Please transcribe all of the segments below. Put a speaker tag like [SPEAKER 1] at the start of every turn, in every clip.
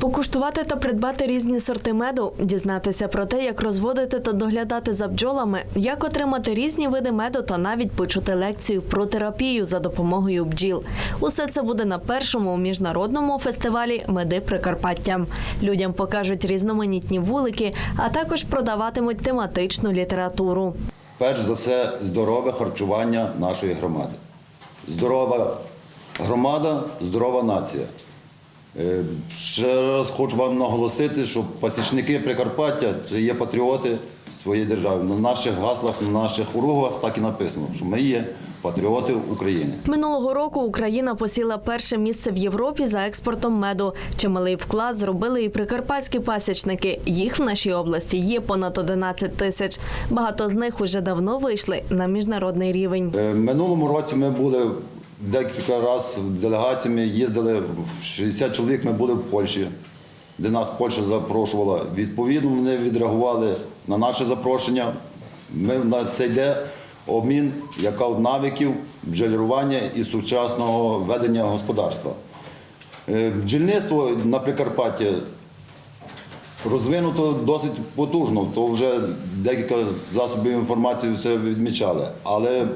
[SPEAKER 1] Покуштувати та придбати різні сорти меду, дізнатися про те, як розводити та доглядати за бджолами, як отримати різні види меду та навіть почути лекцію про терапію за допомогою бджіл. Усе це буде на першому міжнародному фестивалі Меди Прикарпаття. Людям покажуть різноманітні вулики, а також продаватимуть тематичну літературу.
[SPEAKER 2] Перш за все, здорове харчування нашої громади. Здорова громада, здорова нація. Е, Ще раз хочу вам наголосити, що пасічники Прикарпаття це є патріоти своєї держави. На наших гаслах, на наших уругах так і написано, що ми є патріоти України.
[SPEAKER 1] Минулого року Україна посіла перше місце в Європі за експортом меду. Чималий вклад зробили і прикарпатські пасічники. Їх в нашій області є понад 11 тисяч. Багато з них уже давно вийшли на міжнародний рівень.
[SPEAKER 2] Е, Минулому році ми були декілька разів делегаціями, їздили, 60 чоловік ми були в Польщі, де нас Польща запрошувала. Відповідно, вони відреагували на наше запрошення. Ми на це йде обмін яка навиків, бджолярування і сучасного ведення господарства. Е, Бджільництво на Прикарпатті розвинуто досить потужно, то вже декілька засобів інформації це відмічали. Але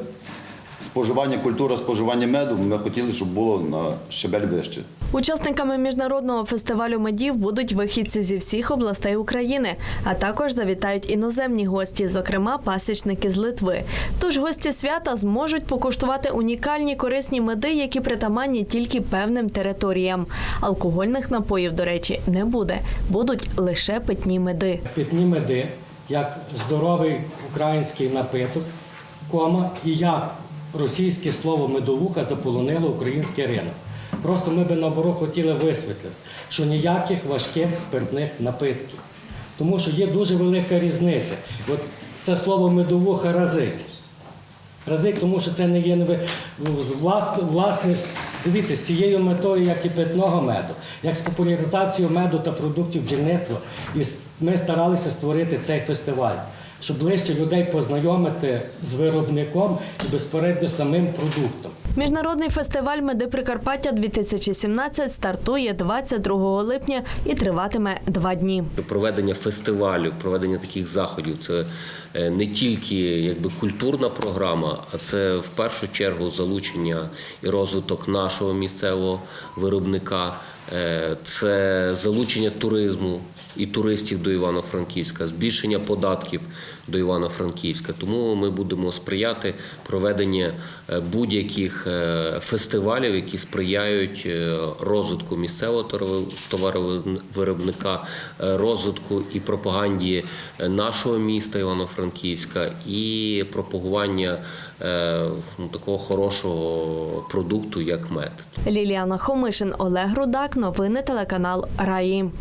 [SPEAKER 2] споживання, культура споживання меду ми хотіли, щоб було на щебель вище.
[SPEAKER 1] Учасниками міжнародного фестивалю медів будуть вихідці зі всіх областей України, а також завітають іноземні гості, зокрема пасічники з Литви. Тож гості свята зможуть покуштувати унікальні корисні меди, які притаманні тільки певним територіям. Алкогольних напоїв, до речі, не буде. Будуть лише питні меди.
[SPEAKER 3] питні меди, як здоровий український напиток, кома, і як російське слово медовуха заполонило український ринок. Просто ми би наоборот хотіли висвітлити, що ніяких важких спиртних напитків. Тому що є дуже велика різниця. От це слово медовуха разить. Разить, тому що це не є не власне, дивіться, з цією метою, як і питного меду, як з популяризацією меду та продуктів бджільництва, і ми старалися створити цей фестиваль, щоб ближче людей познайомити з виробником і безпередньо самим продуктом.
[SPEAKER 1] Міжнародний фестиваль Меди Прикарпаття 2017 стартує 22 липня і триватиме два дні.
[SPEAKER 4] Проведення фестивалів, проведення таких заходів це е, не тільки якби культурна програма, а це в першу чергу залучення і розвиток нашого місцевого виробника. Е, Це залучення туризму і туристів до Івано-Франківська, збільшення податків до Івано-Франківська. Тому ми будемо сприяти проведенню е, будь-яких е, фестивалів, які сприяють розвитку місцевого товаро- товаровиробника, розвитку і пропаганді нашого міста Івано-Франківська і пропагування ну, такого хорошого продукту, як мед.
[SPEAKER 1] Ліліана Хомишин, Олег Рудак. Новини телеканал Раї.